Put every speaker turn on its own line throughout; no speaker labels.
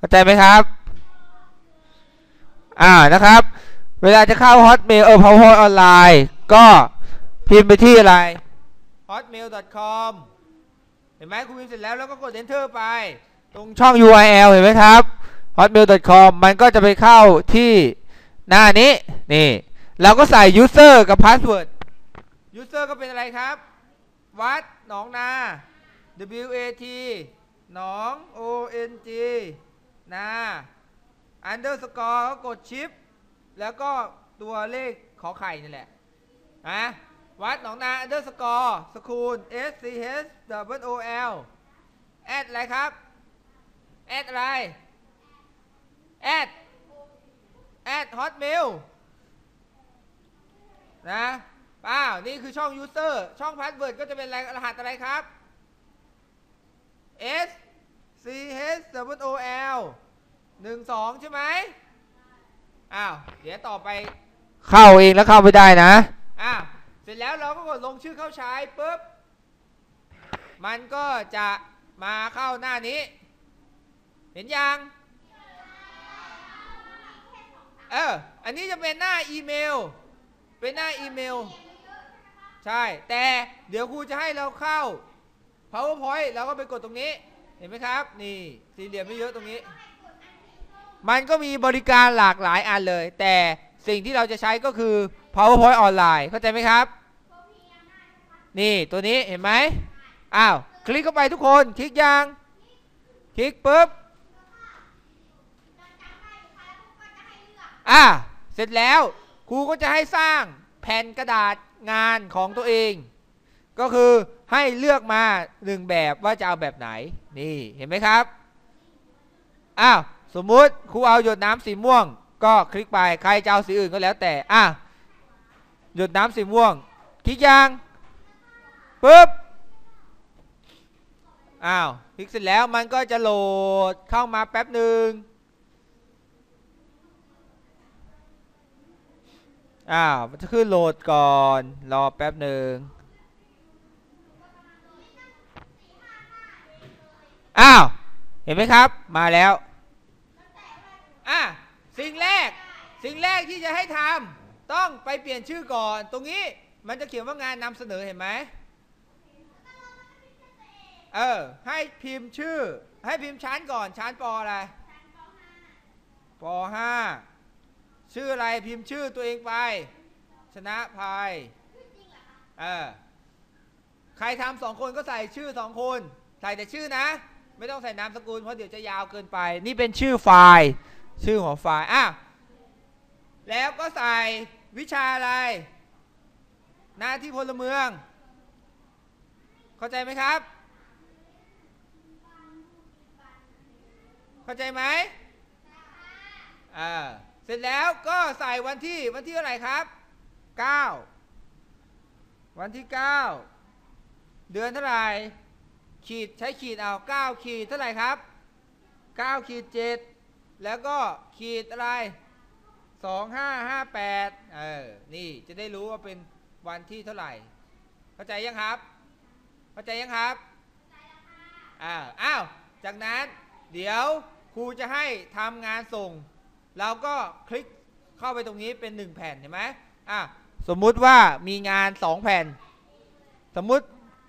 เข้าใจไหมครับ อ่านะครับ เวลาจะเข้า Hotmail เออ PowerPoint ออนไลน์ก็พิมพ์ไปที่อะไร hotmail.com เห็นไหมคุณพิมพ์เสร็จแล้วแล้วก็กด enter ไป ตรงช่อง URL เห็นไหมครับ hotmail.com มันก็จะไปเข้าที่หน้านี้ นี่ เราก็ใส่ user กับ password user ก็เป็นอะไรครับ วัดหนองนา W A T หนอง O N G นา underscore ก็กดชิป แล้วก็ตัวเลขขอไข่นี่แหละนะวัดหนองนา underscore สคูล S C H W O L แอดอะไรครับ แอดอะไร แอด แอด hotmail นะป้าว นี่คือช่อง user ช่อง password ก็จะเป็นรรหัสอะไรครับ S C H W O L หนึ่งสองใช่ไหมอ้าว เดี๋ยวต่อไปเข้าเองแล้วเข้าไม่ได้นะอ้าวเสร็จแล้วเราก็กดลงชื่อเข้าใช้ปุ๊บ มันก็จะมาเข้าหน้านี้ เห็นยัง เออ อันนี้จะเป็นหน้าอีเมล เป็นหน้าอีเมล ใช่ แต่เดี๋ยวครูจะให้เราเข้า PowerPoint เราก็ไปกดตรงนี้ เห็นไหมครับ นี่สี่เหลี่ยมไม่เยอะตรงนี้ มันก็มีบริการหลากหลายอันเลย แต่สิ่งที่เราจะใช้ก็คือ PowerPoint ออนไลน์เข้าใจไหมครับ นี่ตัวนี้เห็นไหมอ้าวคลิกเข้าไปทุกคนคลิกยังคลิกปุ๊บอะเสร็จแล้วครูก็จะให้สร้างแผ่นกระดาษงานของตัวเอง ก็คือให้เลือกมาหนึ่งแบบว่าจะเอาแบบไหน นี่เห็นไหมครับ อ้าว สมมุติครูเอาหยดน้ำสีม่วง ก็คลิกไปใครจะเอาสีอื่นก็แล้วแต่อะหยดน้ำสีม่วง คลิกยังปุ๊บอ้าวคลิกเสร็จแล้วมันก็จะโหลดเข้ามาแป๊บหนึ่งอ้าวมันจะขึ้นโหลดก่อน รอแป๊บหนึ่ง อ้าว เห็นไหมครับ มาแล้วอะสิ่งแรก สิ่งแรกที่จะให้ทำต้องไปเปลี่ยนชื่อก่อน ตรงนี้มันจะเขียนว่างานนำเสนอเห็นไหมเออ ให้พิมพ์ชื่อ ให้พิมพ์ชั้นก่อน ชั้นปออะไรปห้าชื่ออะไรพิมพ์ชื่อตัวเองไป ชนะภัยเออใครทำสองคนก็ใส่ชื่อสองคน ใส่แต่ชื่อนะ ไม่ต้องใส่นามสกุลเพราะเดี๋ยวจะยาวเกินไป นี่เป็นชื่อไฟล์ ชื่อของไฟล์อะแล้วก็ใส่วิชาอะไร หน้าที่พลเมือง เข้าใจไหมครับ เข้าใจไหมอ่าเสร็จแล้วก็ใส่วันที่วันที่เท่าไหร่ครับ 9 วันที่ 9 เดือนเท่าไหร่ ขีดใช้ขีดเอา9ขีดเท่าไหร่ครับ9ขีด7แล้วก็ขีดอะไร 2558เออนี่จะได้รู้ว่าเป็นวันที่เท่าไหร่ เข้าใจยังครับ เข้าใจยังครับอ้าวอ้าวจากนั้นเดี๋ยวครูจะให้ทำงานส่ง เราก็คลิกเข้าไปตรงนี้เป็น 1 แผ่นเห็นไหมอะสมมุติว่ามีงาน 2 แผ่น สมมุติ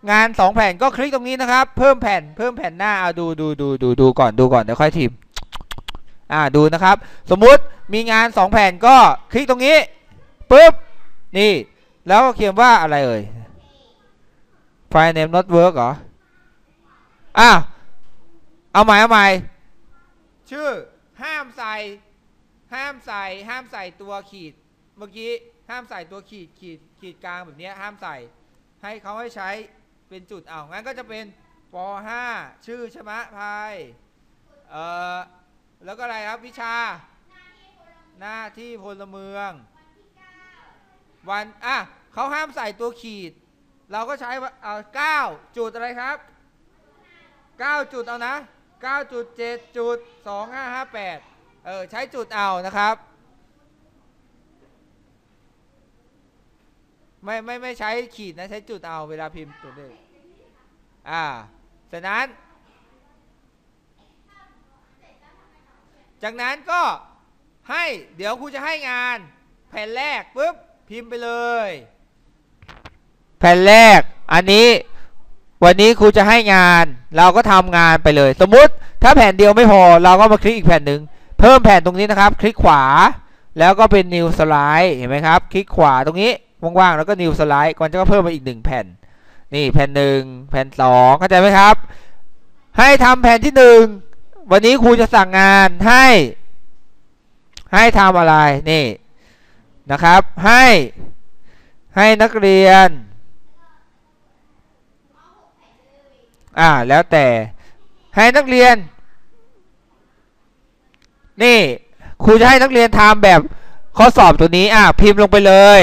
งาน 2 แผ่นก็คลิกตรงนี้นะครับ เพิ่มแผ่นเพิ่มแผ่นหน้าเอาดูดูดูดูดูก่อนดูก่อนเดี๋ยวค่อยทีมอ่าดูนะครับ สมมุติมีงาน 2 แผ่นก็คลิกตรงนี้ปุ๊บนี่ แล้วเขียนว่าอะไรเอ่ย file name not work เหรออะเอาใหม่เอาใหม่ชื่อห้ามใส่ ห้ามใส่ ห้ามใส่ตัวขีด เมื่อกี้ห้ามใส่ตัวขีดขีดขีดกลางแบบนี้ห้ามใส่ ให้เขาให้ใช้ เป็นจุดเอางั้นก็จะเป็นป .5 ชื่อใช่ไหมพายเอ่อแล้วก็อะไรครับวิชา หน้าที่พลเมือง วันอะเขาห้ามใส่ตัวขีด เราก็ใช้ว่าเอาเก้าจุดอะไรครับเก้าจุดเอานะเก้าจุดเจ็ดจุดสองห้าห้าแปดเออใช้จุดเอานะครับ ไม่ไม่ไม่ใช้ขีดนะใช้จุดเอาเวลาพิมพ์ตัวเลขอ่าฉะนั้น จากนั้นก็ให้เดี๋ยวครูจะให้งาน แผ่นแรกปุ๊บพิมพ์ไปเลย แผ่นแรกอันนี้วันนี้ครูจะให้งานเราก็ทำงานไปเลย สมมุติถ้าแผ่นเดียวไม่พอเราก็มาคลิกอีกแผ่นหนึ่งเพิ่มแผ่นตรงนี้นะครับ คลิกขวาแล้วก็เป็น new slide เห็นไหมครับ คลิกขวาตรงนี้ ว่างๆ แล้วก็ new slide ก่อนจะก็เพิ่มมาอีกหนึ่งแผ่น นี่แผ่นหนึ่งแผ่นสองเข้าใจไหมครับ ให้ทำแผ่นที่หนึ่งวันนี้ครูจะสั่งงานให้ ให้ทำอะไรนี่นะครับให้ให้นักเรียน อ่าแล้วแต่ให้นักเรียน นี่ครูจะให้นักเรียนทำแบบข้อสอบตัวนี้อะพิมพ์ลงไปเลย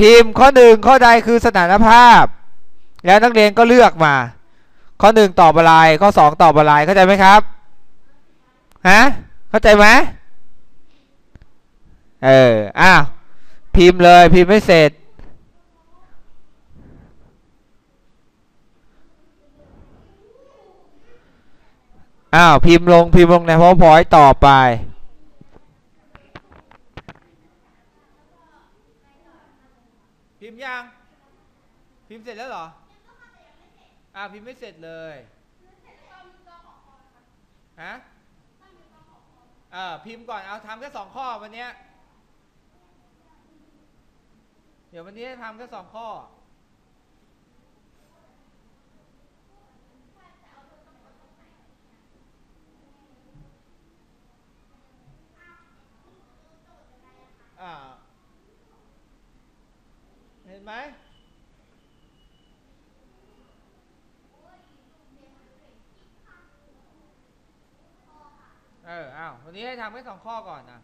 พิมพ์ข้อหนึ่งข้อใดคือสถานภาพ แล้วนักเรียนก็เลือกมา ข้อหนึ่งตอบอะไรข้อสองตอบอะไรเข้าใจไหมครับฮะเข้าใจไหมเอออ้าวพิมพ์เลยพิมพ์ไม่เสร็จอ้าวพิมพ์ลงพิมพ์ลงใน powerpoint ต่อไป พิ มพ์ยัง พิมพ์เสร็จแล้วเหรออ่าพิมพ์ไม่เสร็จเลยฮะเออพิมพ์ก่อนเอาทำแค่สองข้อวันนี้เดี๋ยววันนี้ทำแค่สองข้อ อ่า เห็นไหม เออ อ้าววันนี้ให้ทำแค่สองข้อก่อนนะ